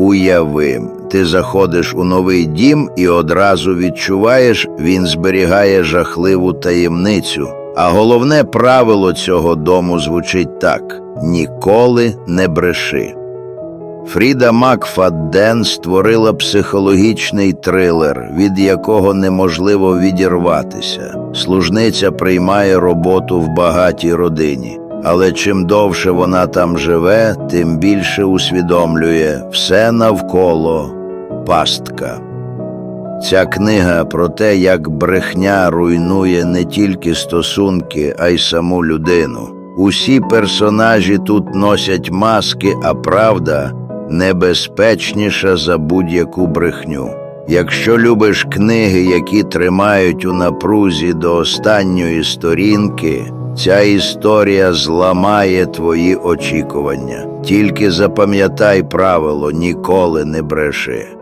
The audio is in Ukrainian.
Уяви, ти заходиш у новий дім і одразу відчуваєш, він зберігає жахливу таємницю. А головне правило цього дому звучить так: ніколи не бреши. Фріда Макфадден створила психологічний трилер, від якого неможливо відірватися. Служниця приймає роботу в багатій родині, але чим довше вона там живе, тим більше усвідомлює все навколо пастка. Ця книга про те, як брехня руйнує не тільки стосунки, а й саму людину. Усі персонажі тут носять маски, а правда небезпечніша за будь-яку брехню. Якщо любиш книги, які тримають у напрузі до останньої сторінки, ця історія зламає твої очікування. Тільки запам'ятай правило ніколи не бреши.